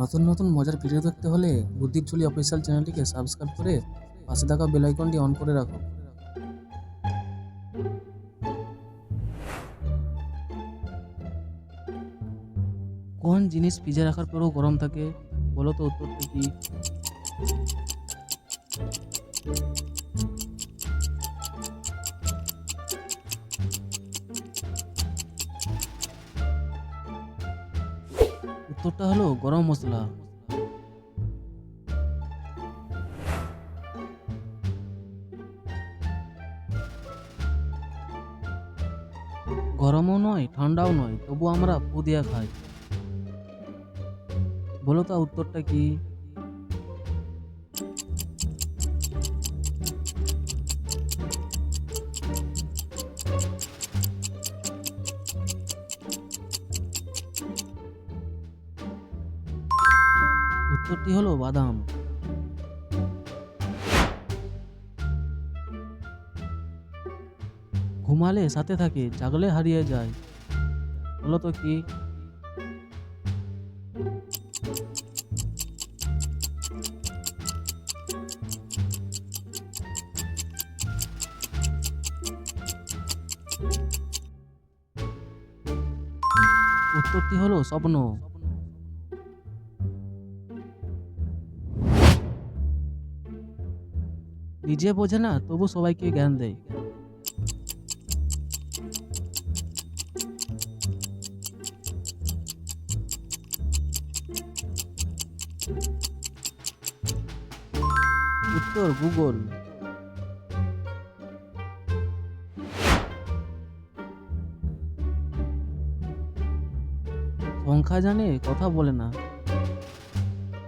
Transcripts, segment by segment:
নতুন নতুন মজার ভিডিও দেখতে হলে বুদ্ধির চুলি অফিসিয়াল চ্যানেলটিকে সাবস্ক্রাইব করে পাশে থাকা বেল আইকনটি অন করে রাখো। কোন জিনিস ফ্রিজে রাখার পরেও গরম থাকে, বলো তো উত্তরটা কি? উত্তরটা হলো গরম মশলা। গরমও নয়, ঠান্ডাও নয় তবু আমরা পুদিয়া খাই। বলো তো, উত্তরটা কি? উত্তরটি হলো বাদাম। ঘুমালে সাথে থাকে, জাগলে হারিয়ে যায়। বলো তো কি? উত্তরটি হলো স্বপ্ন। নিজে বোঝে না তবু সবাইকে জ্ঞান দেয়। উত্তর গুগল সংখ্যা জানে কথা বলে না।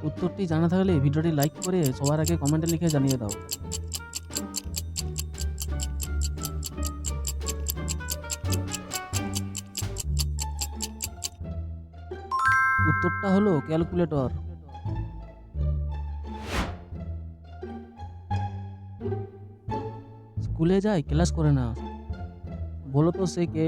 উত্তরটি জানা থাকলে ভিডিওটি লাইক করে সবার আগে কমেন্টে লিখে জানিয়ে দাও। উত্তরটা হলো ক্যালকুলেটর। স্কুলে যায়, ক্লাস করে না। বলো তো সে কে?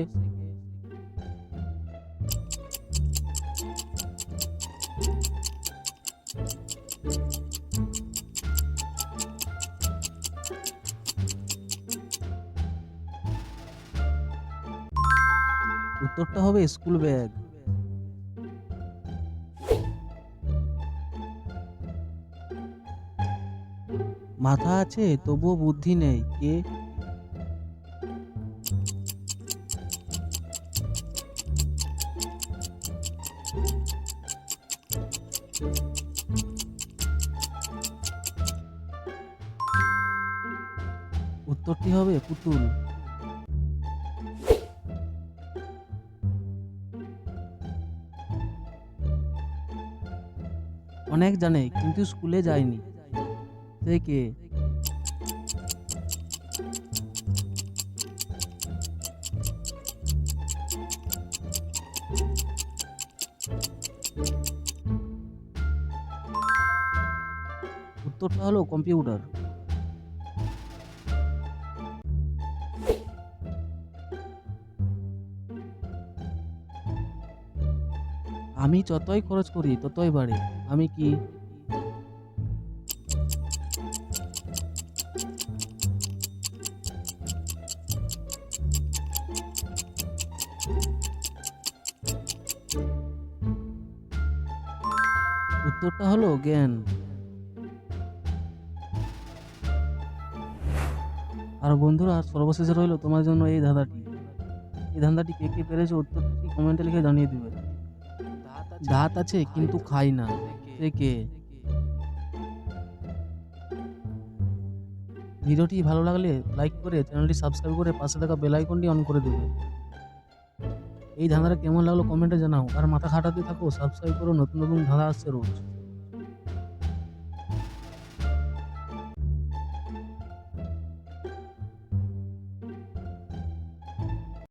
উত্তরটা হবে স্কুল ব্যাগ। মাথা আছে তবুও বুদ্ধি নেই। কে? উত্তরটি হবে পুতুল। অনেক জানে কিন্তু স্কুলে যায়নি। সে কে? উত্তরটা হলো কম্পিউটার। আমি যতই খরচ করি, ততই বাড়ে। আমি কি উত্তরটা হলো জ্ঞান। আর বন্ধুরা, সর্বশেষে রইল তোমার জন্য এই ধাঁধাটি। এই ধাঁধাটি কে কে পেরেছে, উত্তরটি কমেন্টে লিখে জানিয়ে দিবে। দাঁত আছে, কিন্তু খাই না। সে কে? ভিডিওটি ভালো লাগলে লাইক করে চ্যানেলটি সাবস্ক্রাইব করে পাশে থাকা বেল আইকনটি অন করে দেবে। এই ধাঁধাটা কেমন লাগল কমেন্টে জানাও। আর মাথা খাটাতে থাকো সাবস্ক্রাইব করো, নতুন নতুন ধাঁধা আসছে রোজ।